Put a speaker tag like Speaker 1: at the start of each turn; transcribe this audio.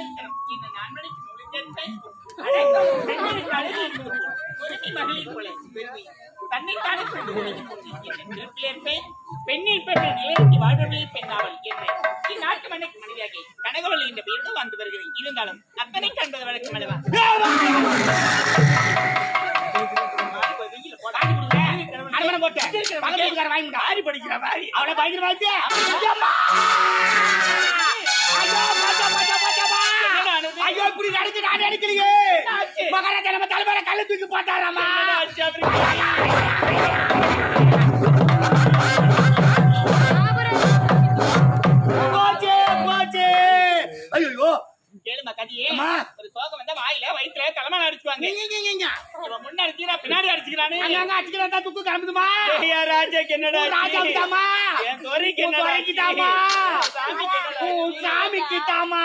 Speaker 1: இருக்கணும். இந்த நான்மணிக்கு போல். ஒருத்தி மகளிர் பெருமை. தன்னைத்தானே பெற்ற நிலைக்கு பெண்ணாவல் இந்நாட்டு மண்ணுக்கு கனகவள்ளி என்ற பெயரோடு வந்து வருகிறேன் இருந்தாலும் அத்தனை காண்பது வழக்கம் அல்லவா அரமணை போட்ட ஆரி படிக்கிற மாதிரி அவளை எடுக்கலையே மகாராஜா நம்ம தலைமையில கல்லு தூக்கி போட்டாராமா?
Speaker 2: ஐயோ
Speaker 1: கேளுமா கதியே. ஒரு சோகம் வந்தா வாயில வயிற்றுல தலைமையில அடிச்சுவாங்க.
Speaker 2: நீங்க நீங்க நீங்க
Speaker 1: இவன் முன்ன அடிச்சுக்கிறா பின்னாடி அடிச்சுக்கிறானே.
Speaker 2: அங்க அடிச்சுக்கிறதா துக்கு கிளம்புதுமா?
Speaker 1: ஐயா ராஜாக்கு என்னடா
Speaker 2: ராஜாவுக்கு தாமா
Speaker 1: என் துறைக்கு என்னடா
Speaker 2: உன் சாமிக்கு தாமா